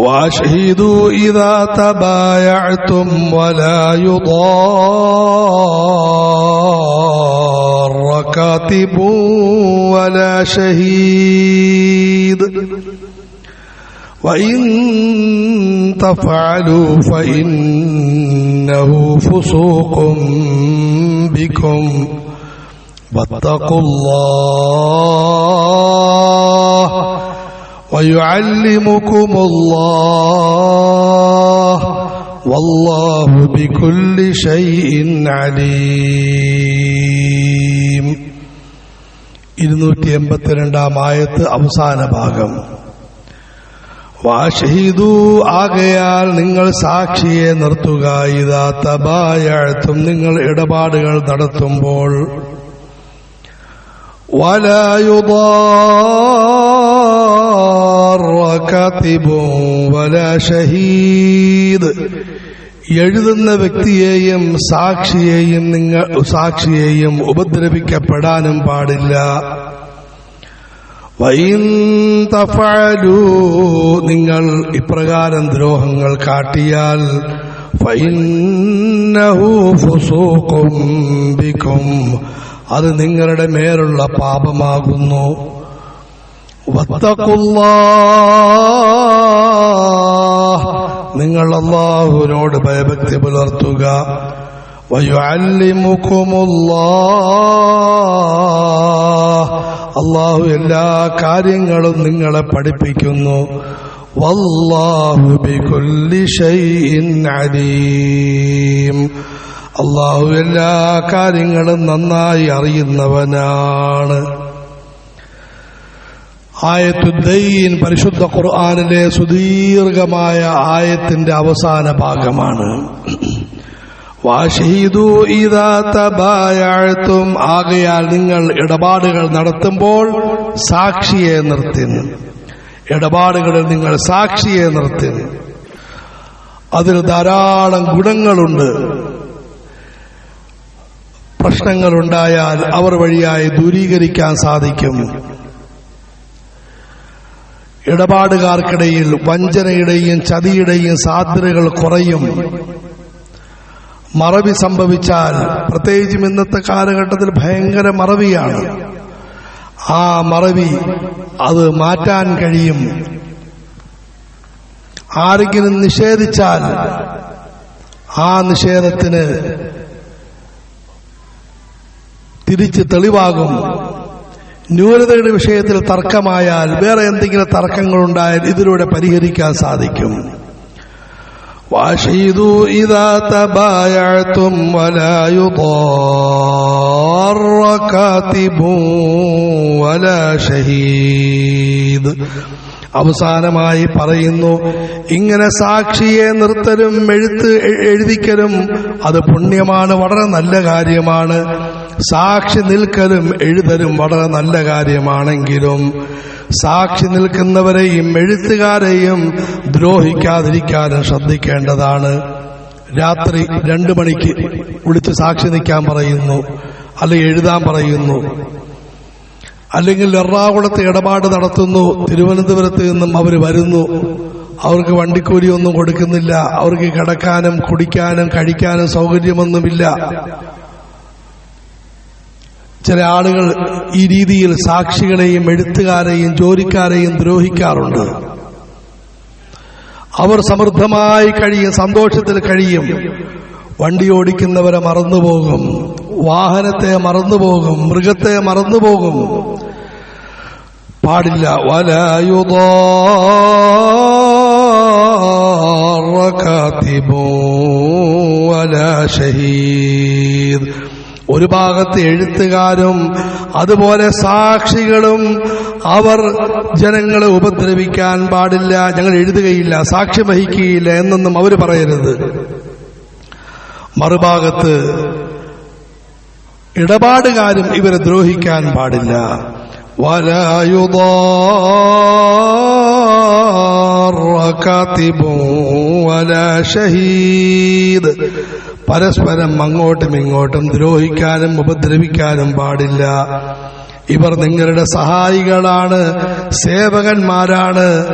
واشهدوا إذا تبايعتم ولا يضار كاتب ولا شهيد وإن تفعلوا فإنه فسوق بكم واتقوا الله ويعلمكم الله والله بكل شيء عليم ഇരുന്നൂറ്റി എൺപത്തിരണ്ടാം ആയത്ത് അവസാന ഭാഗം വാഷഹിദു ആകയാൽ നിങ്ങൾ സാക്ഷിയെ നിർത്തുക ഇതാ തബായഴ്ത്തും നിങ്ങൾ ഇടപാടുകൾ നടത്തുമ്പോൾ ولا മറ കാത്തിബോ വല ഷഹീദ്. എഴുതുന്ന വ്യക്തിയെയും സാക്ഷിയെയും നിങ്ങൾ സാക്ഷിയെയും ഉപദ്രവിക്കപ്പെടാനും പാടില്ല. നിങ്ങൾ ഇപ്രകാരം ദ്രോഹങ്ങൾ കാട്ടിയാൽ അത് നിങ്ങളുടെ മേലുള്ള പാപമാകുന്നു. നിങ്ങൾ അള്ളാഹുവിനോട് ഭയഭക്തി പുലർത്തുക. അള്ളാഹു എല്ലാ കാര്യങ്ങളും നിങ്ങളെ പഠിപ്പിക്കുന്നു. അള്ളാഹു എല്ലാ കാര്യങ്ങളും നന്നായി അറിയുന്നവനാണ്. ആയത്തുദ്ദീൻ പരിശുദ്ധ ഖുർആാനിലെ സുദീർഘമായ ആയത്തിന്റെ അവസാന ഭാഗമാണ്. ആകയാൽ നിങ്ങൾ ഇടപാടുകൾ നടത്തുമ്പോൾ സാക്ഷിയെ നിർത്തിന് ഇടപാടുകളിൽ നിങ്ങൾ സാക്ഷിയെ നിർത്തിന് അതിൽ ധാരാളം ഗുണങ്ങളുണ്ട്. പ്രശ്നങ്ങളുണ്ടായാൽ അവർ വഴിയായി ദൂരീകരിക്കാൻ സാധിക്കും. ഇടപാടുകാർക്കിടയിൽ വഞ്ചനയുടെയും ചതിയുടെയും സാധ്യതകൾ കുറയും. മറവി സംഭവിച്ചാൽ പ്രത്യേകിച്ചും ഇന്നത്തെ കാലഘട്ടത്തിൽ ഭയങ്കര മറവിയാണ്. ആ മറവി അത് മാറ്റാൻ കഴിയും. ആരെങ്കിലും നിഷേധിച്ചാൽ ആ നിഷേധത്തിന് തിരിച്ച് തെളിവാകും. ന്യൂനതയുടെ വിഷയത്തിൽ തർക്കമായാൽ വേറെ എന്തെങ്കിലും തർക്കങ്ങളുണ്ടായാൽ ഇതിലൂടെ പരിഹരിക്കാൻ സാധിക്കും واشهدوا إذا تبايعتم ولا يضار كاتب ولا شهيد അവസാനമായി പറയുന്നു ഇങ്ങനെ സാക്ഷിയെ നിർത്തലും എഴുത്ത് എഴുതിക്കലും അത് പുണ്യമാണ് വളരെ നല്ല കാര്യമാണ്. സാക്ഷി നിൽക്കലും എഴുതലും വളരെ നല്ല കാര്യമാണെങ്കിലും സാക്ഷി നിൽക്കുന്നവരെയും എഴുത്തുകാരെയും ദ്രോഹിക്കാതിരിക്കാനും ശ്രദ്ധിക്കേണ്ടതാണ്. രാത്രി രണ്ടു മണിക്ക് വിളിച്ച് സാക്ഷി നിൽക്കാൻ പറയുന്നു അല്ലെ എഴുതാൻ പറയുന്നു. അല്ലെങ്കിൽ എറണാകുളത്ത് ഇടപാട് നടത്തുന്നു. തിരുവനന്തപുരത്ത് നിന്നും അവർ വരുന്നു. അവർക്ക് വണ്ടിക്കൂലിയൊന്നും കൊടുക്കുന്നില്ല. അവർക്ക് കിടക്കാനും കുടിക്കാനും കഴിക്കാനും സൗകര്യമൊന്നുമില്ല. ചില ആളുകൾ ഈ രീതിയിൽ സാക്ഷികളെയും എഴുത്തുകാരെയും ജോലിക്കാരെയും ദ്രോഹിക്കാറുണ്ട്. അവർ സമൃദ്ധമായി കഴിയും സന്തോഷത്തിൽ കഴിയും. വണ്ടി ഓടിക്കുന്നവരെ മറന്നുപോകും. വാഹനത്തെ മറന്നുപോകും മൃഗത്തെ മറന്നുപോകും. പാടില്ല. വലയുദീദ് ഒരു ഭാഗത്ത് എഴുത്തുകാരും അതുപോലെ സാക്ഷികളും അവർ ജനങ്ങളെ ഉപദ്രവിക്കാൻ പാടില്ല ഞങ്ങൾ എഴുതുകയില്ല സാക്ഷ്യം വഹിക്കുകയില്ല എന്നൊന്നും അവർ പറയരുത്. മറുഭാഗത്ത് ഇടപാടുകാരും ഇവരെ ദ്രോഹിക്കാൻ പാടില്ല. ഷഹീദ്. പരസ്പരം അങ്ങോട്ടും ഇങ്ങോട്ടും ദ്രോഹിക്കാനും ഉപദ്രവിക്കാനും പാടില്ല. ഇവർ നിങ്ങളുടെ സഹായികളാണ് സേവകന്മാരാണ്.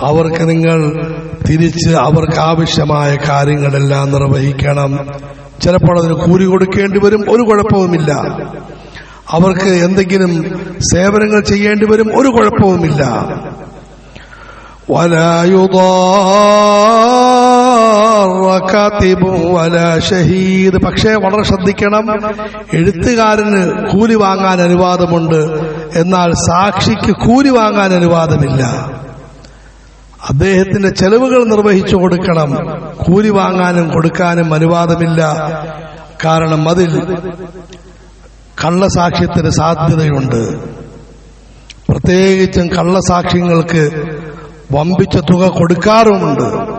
അവർക്ക് നിങ്ങൾ തിരിച്ച് അവർക്ക് ആവശ്യമായ കാര്യങ്ങളെല്ലാം നിർവഹിക്കണം. ചിലപ്പോൾ അതിന് കൂലി കൊടുക്കേണ്ടി വരും ഒരു കുഴപ്പവുമില്ല. അവർക്ക് എന്തെങ്കിലും സേവനങ്ങൾ ചെയ്യേണ്ടി വരും ഒരു കുഴപ്പവുമില്ല. ഷഹീദ്. പക്ഷേ വളരെ ശ്രദ്ധിക്കണം എഴുത്തുകാരന് കൂലി വാങ്ങാൻ അനുവാദമുണ്ട്. എന്നാൽ സാക്ഷിക്ക് കൂലി വാങ്ങാൻ അനുവാദമില്ല. അദ്ദേഹത്തിന്റെ ചെലവുകൾ നിർവഹിച്ചു കൊടുക്കണം. കൂലി വാങ്ങാനും കൊടുക്കാനും അനുവാദമില്ല. കാരണം അതിൽ കള്ളസാക്ഷ്യത്തിന് സാധ്യതയുണ്ട്. പ്രത്യേകിച്ചും കള്ളസാക്ഷ്യങ്ങൾക്ക് വമ്പിച്ച തുക കൊടുക്കാറുമുണ്ട്.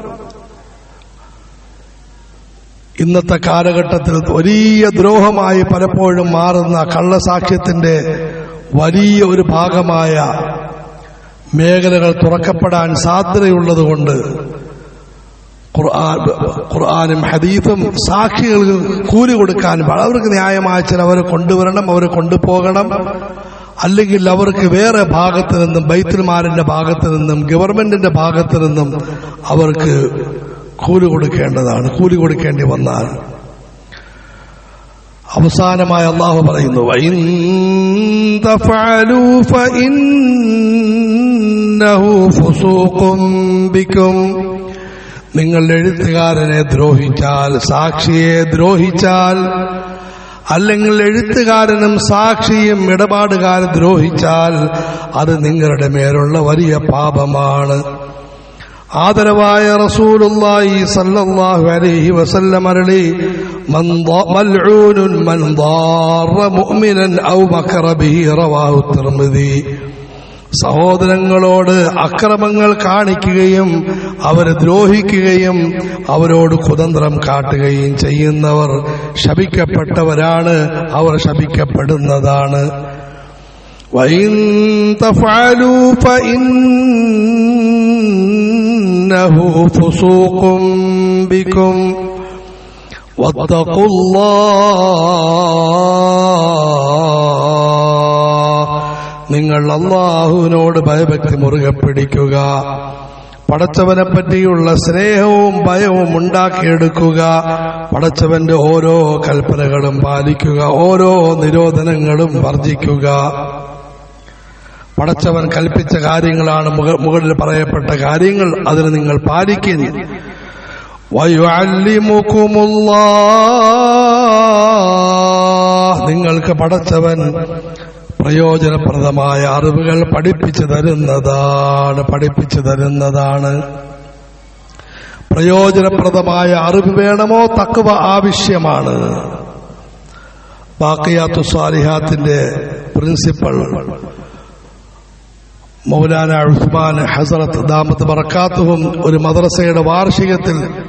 ഇന്നത്തെ കാലഘട്ടത്തിൽ വലിയ ദ്രോഹമായി പലപ്പോഴും മാറുന്ന കള്ളസാക്ഷ്യത്തിന്റെ വലിയ ഒരു ഭാഗമായ മേഖലകൾ തുറക്കപ്പെടാൻ സാധ്യതയുള്ളതുകൊണ്ട് ഖുർആാനും ഹദീഫും സാക്ഷികൾ കൂലി കൊടുക്കാൻ അവർക്ക് ന്യായമായ ചില അവരെ കൊണ്ടുവരണം അവരെ കൊണ്ടുപോകണം. അല്ലെങ്കിൽ അവർക്ക് വേറെ ഭാഗത്ത് നിന്നും ബൈത്തുൽമാരിന്റെ ഭാഗത്ത് നിന്നും ഗവൺമെന്റിന്റെ ഭാഗത്ത് നിന്നും അവർക്ക് കൂലി കൊടുക്കേണ്ടതാണ്. കൂലി കൊടുക്കേണ്ടി വന്നാൽ അവസാനമായ അള്ളാഹു പറയുന്നു ബിക്കും നിങ്ങൾ എഴുത്തുകാരനെ ദ്രോഹിച്ചാൽ സാക്ഷിയെ ദ്രോഹിച്ചാൽ അല്ലെങ്കിൽ എഴുത്തുകാരനും സാക്ഷിയും ഇടപാടുകാരെ ദ്രോഹിച്ചാൽ അത് നിങ്ങളുടെ മേലുള്ള വലിയ പാപമാണ്. ആദരവായ റസൂലുള്ളാഹി സല്ലല്ലാഹു അലൈഹി വസല്ലം അരളി മൽഊനുൻ മൻ ദാറ മുഅ്മിനൻ ഔ മഖറ ബിഹി റവാഹു തിർമിദി. സഹോദരങ്ങളോട് അക്രമങ്ങൾ കാണിക്കുകയും അവരെ ദ്രോഹിക്കുകയും അവരോട് കുതന്ത്രം കാട്ടുകയും ചെയ്യുന്നവർ ശപിക്കപ്പെട്ടവരാണ്. അവർ ശപിക്കപ്പെടുന്നതാണ്. ബിക്കും വത്തഖുല്ലാഹ് നിങ്ങൾ അള്ളാഹുവിനോട് ഭയഭക്തി മുറുകെ പിടിക്കുക. പടച്ചവനെ പറ്റിയുള്ള സ്നേഹവും ഭയവും ഉണ്ടാക്കിയെടുക്കുക. പടച്ചവന്റെ ഓരോ കൽപ്പനകളും പാലിക്കുക. ഓരോ നിരോധനങ്ങളും വർജിക്കുക. പടച്ചവൻ കൽപ്പിച്ച കാര്യങ്ങളാണ് മുക- മുകളിൽ പറയപ്പെട്ട കാര്യങ്ങൾ അതിന് നിങ്ങൾ പാലിക്കുന്നു നിങ്ങൾക്ക് പടച്ചവൻ പ്രയോജനപ്രദമായ അറിവുകൾ പഠിപ്പിച്ചു തരുന്നതാണ് പഠിപ്പിച്ചു തരുന്നതാണ്. പ്രയോജനപ്രദമായ അറിവ് വേണമോ? തക്കവ ആവശ്യമാണ്. ബാക്കിയാത്തു സ്വാലിഹാത്തിന്റെ പ്രിൻസിപ്പൾ മൗലാന ഉസ്മാൻ ഹസറത്ത് ദാമത്ത് ബറക്കാത്തുവും ഒരു മദ്രസയുടെ വാർഷികത്തിൽ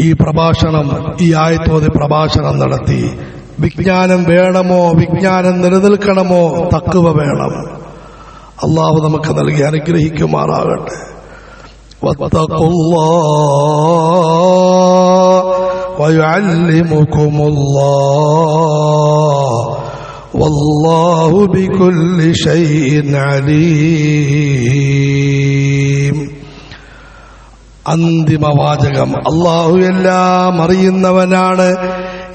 ഈ പ്രഭാഷണം ഈ ആയത്തോതി പ്രഭാഷണം നടത്തി. വിജ്ഞാനം വേണമോ വിജ്ഞാനം നിലനിൽക്കണമോ തക്കുവ വേണം അള്ളാഹു നമുക്ക് നൽകി അനുഗ്രഹിക്കുമാറാകട്ടെ واتقوا الله ويعلمكم الله والله بكل شيء عليم അന്തിമ വാചകം അള്ളാഹു എല്ലാം അറിയുന്നവനാണ്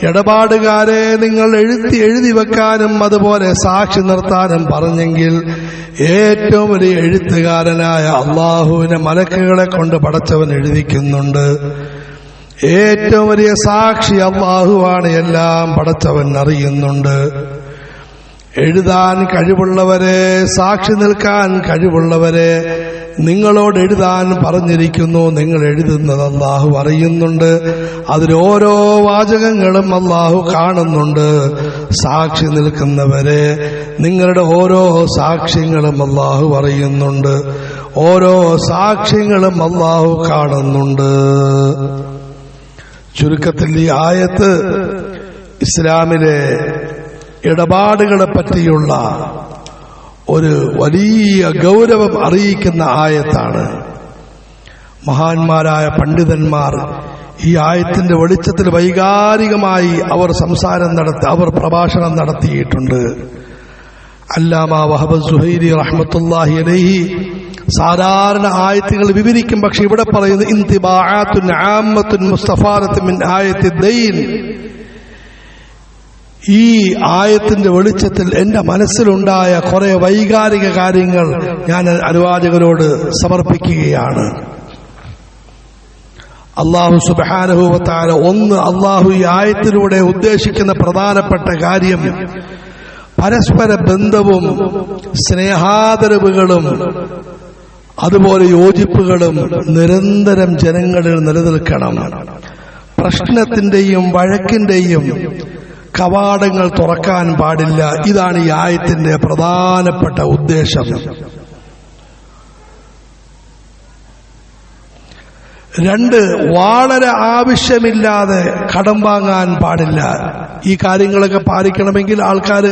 ഇടപാടുകാരെ നിങ്ങൾ എഴുതി എഴുതി വെക്കാനും അതുപോലെ സാക്ഷി നിർത്താനും പറഞ്ഞെങ്കിൽ ഏറ്റവും വലിയ എഴുത്തുകാരനായ അള്ളാഹുവിനെ മലക്കുകളെ കൊണ്ട് പടച്ചവൻ എഴുതിക്കുന്നുണ്ട്. ഏറ്റവും വലിയ സാക്ഷി അള്ളാഹുവാണ് എല്ലാം പടച്ചവൻ അറിയുന്നുണ്ട്. എഴുതാൻ കഴിവുള്ളവരെ സാക്ഷി നിൽക്കാൻ കഴിവുള്ളവരെ നിങ്ങളോട് എഴുതാൻ പറഞ്ഞിരിക്കുന്നു. നിങ്ങൾ എഴുതുന്നത് അള്ളാഹു അറിയുന്നുണ്ട്. അതിലോരോ വാചകങ്ങളും അള്ളാഹു കാണുന്നുണ്ട്. സാക്ഷി നിൽക്കുന്നവരെ നിങ്ങളുടെ ഓരോ സാക്ഷ്യങ്ങളും അള്ളാഹു അറിയുന്നുണ്ട്. ഓരോ സാക്ഷ്യങ്ങളും അള്ളാഹു കാണുന്നുണ്ട്. ചുരുക്കത്തിൽ ഈ ആയത്ത് ഇസ്ലാമിലെ ഇടപാടുകളെ പറ്റിയുള്ള ഒരു വലിയ ഗൗരവം അറിയിക്കുന്ന ആയത്താണ്. മഹാന്മാരായ പണ്ഡിതന്മാർ ഈ ആയത്തിന്റെ വെളിച്ചത്തിൽ വൈകാരികമായി അവർ സംസാരം നടത്തി അവർ പ്രഭാഷണം നടത്തിയിട്ടുണ്ട്. അല്ലാമ വഹബ സുഹൈരി റഹ്മത്തുല്ലാഹി അലൈഹി സാധാരണ ആയത്തുകൾ വിവരിക്കും പക്ഷെ ഇവിടെ പറയുന്നു ഈ ആയത്തിന്റെ വെളിച്ചത്തിൽ എന്റെ മനസ്സിലുണ്ടായ കുറെ വൈകാരിക കാര്യങ്ങൾ ഞാൻ അനുവാചകരോട് സമർപ്പിക്കുകയാണ്. അള്ളാഹു സുബാനുഭവത്താല ഒന്ന് അള്ളാഹു ഈ ആയത്തിലൂടെ ഉദ്ദേശിക്കുന്ന പ്രധാനപ്പെട്ട കാര്യം പരസ്പര ബന്ധവും സ്നേഹാദരവുകളും അതുപോലെ യോജിപ്പുകളും നിരന്തരം ജനങ്ങളിൽ നിലനിൽക്കണം. പ്രശ്നത്തിന്റെയും വഴക്കിന്റെയും കവാടങ്ങൾ തുറക്കാൻ പാടില്ല. ഇതാണ് ഈ ആയത്തിന്റെ പ്രധാനപ്പെട്ട ഉദ്ദേശം. രണ്ട് വളരെ ആവശ്യമില്ലാതെ കടം വാങ്ങാൻ പാടില്ല. ഈ കാര്യങ്ങളൊക്കെ പാലിക്കണമെങ്കിൽ ആൾക്കാർ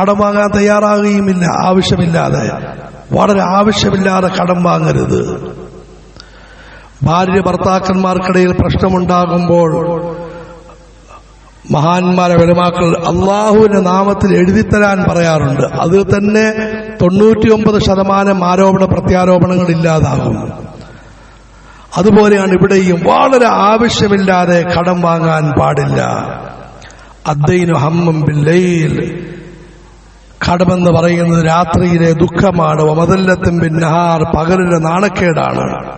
കടം വാങ്ങാൻ തയ്യാറാകുകയുമില്ല ആവശ്യമില്ലാതെ. വളരെ ആവശ്യമില്ലാതെ കടം വാങ്ങരുത്. ഭാര്യ ഭർത്താക്കന്മാർക്കിടയിൽ പ്രശ്നമുണ്ടാകുമ്പോൾ മഹാന്മാരെ വലമാക്കൾ അള്ളാഹുവിന്റെ നാമത്തിൽ എഴുതിത്തരാൻ പറയാറുണ്ട്. അതിൽ തന്നെ തൊണ്ണൂറ്റിയൊമ്പത് ശതമാനം ആരോപണ പ്രത്യാരോപണങ്ങൾ ഇല്ലാതാകും അതുപോലെയാണ് ഇവിടെയും വളരെ ആവശ്യമില്ലാതെ കടം വാങ്ങാൻ പാടില്ല. അദ്ദൈനു ഹമ്മം ബില്ലയിൽ കടമെന്ന് പറയുന്നത് രാത്രിയിലെ ദുഃഖമാണ്. ഒമതല്ലത്തും പിന്നഹാർ പകലിലെ നാണക്കേടാണ്.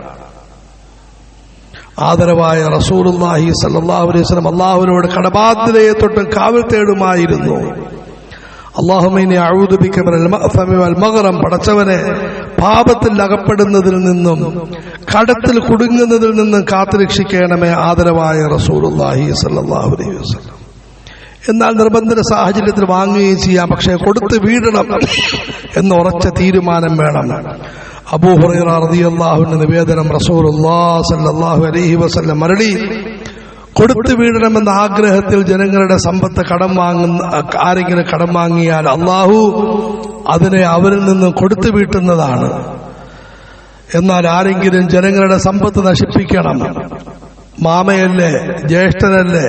ആദരവായ റസൂലുല്ലാഹി സല്ലല്ലാഹു അലൈഹി വസല്ലം അള്ളാഹുവിനോട് കടബാധ്യതയെ തൊട്ട് കാവൽ തേടുമായിരുന്നു. അള്ളാഹുമൈനെ മകറം പടച്ചവനെ പാപത്തിൽ അകപ്പെടുന്നതിൽ നിന്നും കടത്തിൽ കുടുങ്ങുന്നതിൽ നിന്നും കാത്തുരക്ഷിക്കണമേ ആദരവായ റസൂലുല്ലാഹി സല്ലല്ലാഹു അലൈഹി വസല്ലം. എന്നാൽ നിർബന്ധ സാഹചര്യത്തിൽ വാങ്ങുകയും ചെയ്യാം പക്ഷേ കൊടുത്ത് വീഴണം എന്ന് ഉറച്ച തീരുമാനം വേണം. അബൂഹുറൈറ നിവേദനം റസൂലുള്ളാഹി സ്വല്ലല്ലാഹു അലൈഹി മരളി കൊടുത്തു വീഴണമെന്ന ആഗ്രഹത്തിൽ ജനങ്ങളുടെ സമ്പത്ത് കടം വാങ്ങുന്ന ആരെങ്കിലും കടം വാങ്ങിയാൽ അള്ളാഹു അതിനെ അവരിൽ നിന്ന് കൊടുത്തു വീട്ടുന്നതാണ്. എന്നാൽ ആരെങ്കിലും ജനങ്ങളുടെ സമ്പത്ത് നശിപ്പിക്കണം. മാമയല്ലേ ജ്യേഷ്ഠനല്ലേ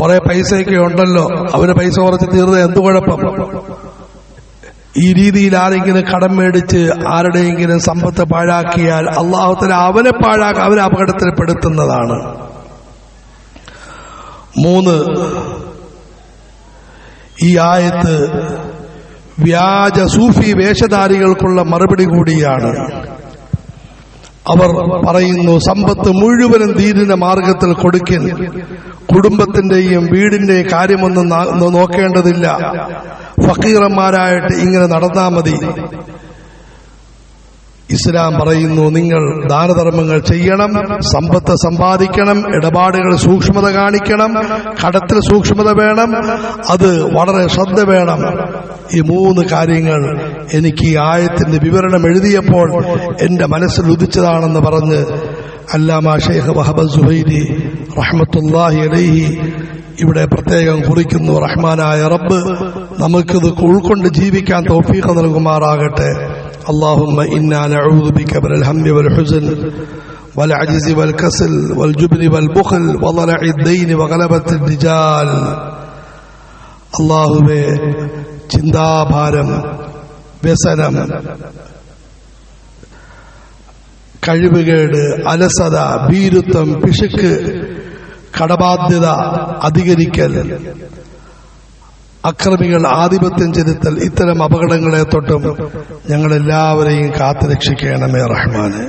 കുറെ പൈസയൊക്കെ ഉണ്ടല്ലോ അവർ പൈസ കുറച്ച് തീർന്ന എന്തു കുഴപ്പം? ഈ രീതിയിൽ ആരെങ്കിലും കടം മേടിച്ച് ആരുടെയെങ്കിലും സമ്പത്ത് പാഴാക്കിയാൽ അള്ളാഹുത്തിന് അവനെ പാഴാക്കി അവനെ അപകടത്തിൽപ്പെടുത്തുന്നതാണ്. മൂന്ന് ഈ ആയത്ത് വ്യാജ സൂഫി വേഷധാരികൾക്കുള്ള മറുപടി കൂടിയാണ്. അവർ പറയുന്നു സമ്പത്ത് മുഴുവനും ദീനിന്റെ മാർഗത്തിൽ കൊടുക്കൽ കുടുംബത്തിന്റെയും വീടിന്റെയും കാര്യമൊന്നും നോക്കേണ്ടതില്ല. ഫക്കീറന്മാരായിട്ട് ഇങ്ങനെ നടന്നാ മതി. ഇസ്ലാം പറയുന്നു നിങ്ങൾ ദാനധർമ്മങ്ങൾ ചെയ്യണം സമ്പത്ത് സമ്പാദിക്കണം ഇടപാടുകൾ സൂക്ഷ്മത കാണിക്കണം കടത്തിൽ സൂക്ഷ്മത വേണം അത് വളരെ ശ്രദ്ധ വേണം. ഈ മൂന്ന് കാര്യങ്ങൾ എനിക്ക് ഈ ആയത്തിന്റെ വിവരണം എഴുതിയപ്പോൾ എന്റെ മനസ്സിൽ ഉദിച്ചതാണെന്ന് പറഞ്ഞ് അല്ലാമ ഷെയ്ഖ് വഹബ് സുഹൈരി റഹ്മത്തുല്ലാഹി അലൈഹി ഇവിടെ പ്രത്യേകം കുറിക്കുന്നു റഹ്മാനായ റബ്ബ്. നമുക്കിത് ഉൾക്കൊണ്ട് ജീവിക്കാൻ തൗഫീഖ് നൽകുമാറാകട്ടെ اللهم إنا نعوذ بك من الهم والحزن والعجز والكسل والجبن والبخل وضلع الدين وغلبة الرجال അള്ളാഹുവെ ചിന്താഭാരം വ്യസനം കഴിവുകേട് അലസത ഭീരുത്വം പിശുക്ക് കടബാധ്യത അധികരിക്കൽ അക്രമികൾ ആധിപത്യം ചെലുത്തൽ ഇത്തരം അപകടങ്ങളെ തൊട്ടും ഞങ്ങളെല്ലാവരെയും കാത്തുരക്ഷിക്കണമേ റഹ്മാനെ.